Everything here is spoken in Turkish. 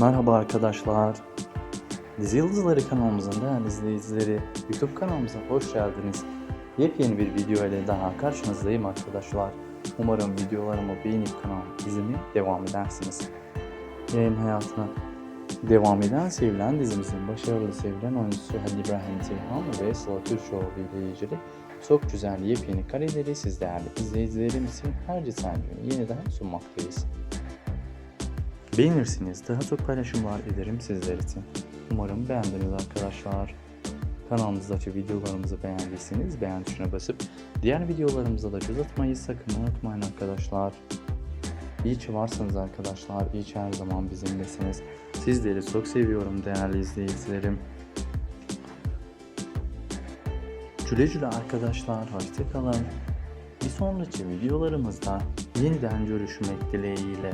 Merhaba arkadaşlar. Dizi Yıldızları kanalımızın değerli izleyicileri YouTube kanalımıza hoş geldiniz. Yepyeni bir video ile daha karşınızdayım arkadaşlar. Umarım videolarımı beğenip kanal izlemeye devam edersiniz. Yayın hayatına devam eden sevilen dizimizin başarılı sevilen oyuncusu Halil İbrahim Tilhan ve Sıla Türkoğlu ile ilgili çok güzel yepyeni kareleri siz değerli izleyicilerimiz için her geçen yeniden sunmaktayız. Beğenirsiniz. Daha çok paylaşımlar ederim sizler için. Umarım beğendiniz arkadaşlar. Kanalımızdaki videolarımızı beğendiyseniz beğen tuşuna basıp diğer videolarımıza da göz atmayı sakın unutmayın arkadaşlar. İyi ki varsınız arkadaşlar. İyi ki her zaman bizimlesiniz. Sizleri çok seviyorum değerli izleyicilerim. Güle güle arkadaşlar. Hoşçakalın. Bir sonraki videolarımızda yeniden görüşmek dileğiyle.